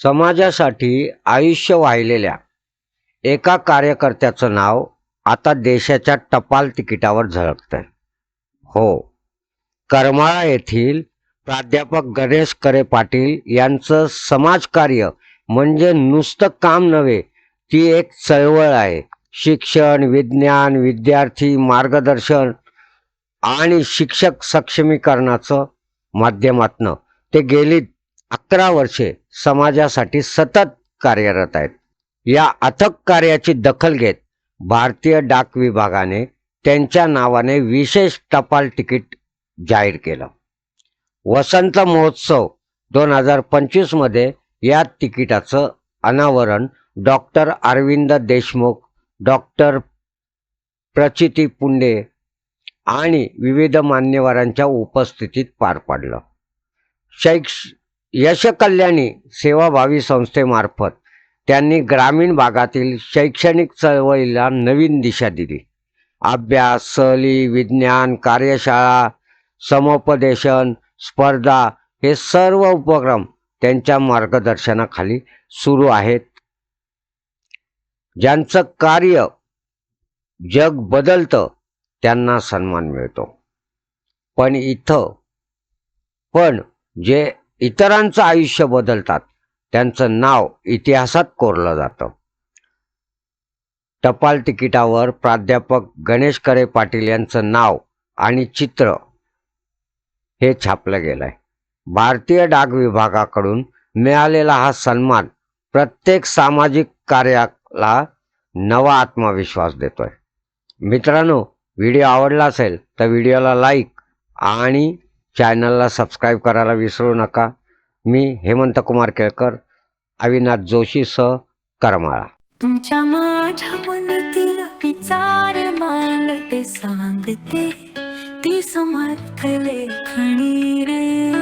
समाजासाठी आयुष्य वाहिलेल्या एका कार्यकर्त्याचं नाव आता देशाच्या टपाल तिकिटावर झळकतं हो. करमाळा येथील प्राध्यापक गणेश करे पाटील यांचं समाजकार्य म्हणजे नुसतं काम नव्हे ती एक चळवळ आहे. शिक्षण विज्ञान विद्यार्थी मार्गदर्शन आणि शिक्षक सक्षमीकरणाचं माध्यमातनं. ते गेली अकरा वर्षे समाजासाठी सतत कार्यरत आहेत. या अथक कार्याची दखल घेत भारतीय डाक विभागाने त्यांच्या नावाने विशेष टपाल तिकीट जाहीर केलं. वसंत महोत्सव दोन हजार पंचवीसमध्ये या तिकिटाचं अनावरण डॉक्टर अरविंद देशमुख डॉक्टर प्रचिती पुंडे आणि विविध मान्यवरांच्या उपस्थितीत पार पडलं. शैक्ष यशकल्याणी सेवाभावी संस्थेमार्फत त्यांनी ग्रामीण भागातील शैक्षणिक चळवळीला नवीन दिशा दिली. अभ्यास सहली विज्ञान कार्यशाळा समुपदेशन स्पर्धा हे सर्व उपक्रम त्यांच्या मार्गदर्शनाखाली सुरू आहेत. ज्यांचं कार्य जग बदलतं त्यांना सन्मान मिळतो. पण इथं पण जे इतरांचं आयुष्य बदलतात. त्यांचं नाव इतिहासात कोरलं जातं. टपाल तिकिटावर प्राध्यापक गणेश करे पाटील यांचं नाव आणि चित्र हे छापलं गेलंय. भारतीय डाक विभागाकडून मिळालेला हा सन्मान प्रत्येक सामाजिक कार्याला नवा आत्मविश्वास देतोय. मित्रांनो व्हिडिओ आवडला असेल तर व्हिडिओला लाईक आणि चॅनलला सबस्क्राईब करायला विसरू नका. मी हेमंत कुमार केळकर अविनाश जोशीसह करमाळा. तुमच्या माझ्या मनातील विचार मांडते सांगते. ती समर्थ लेखणी रे.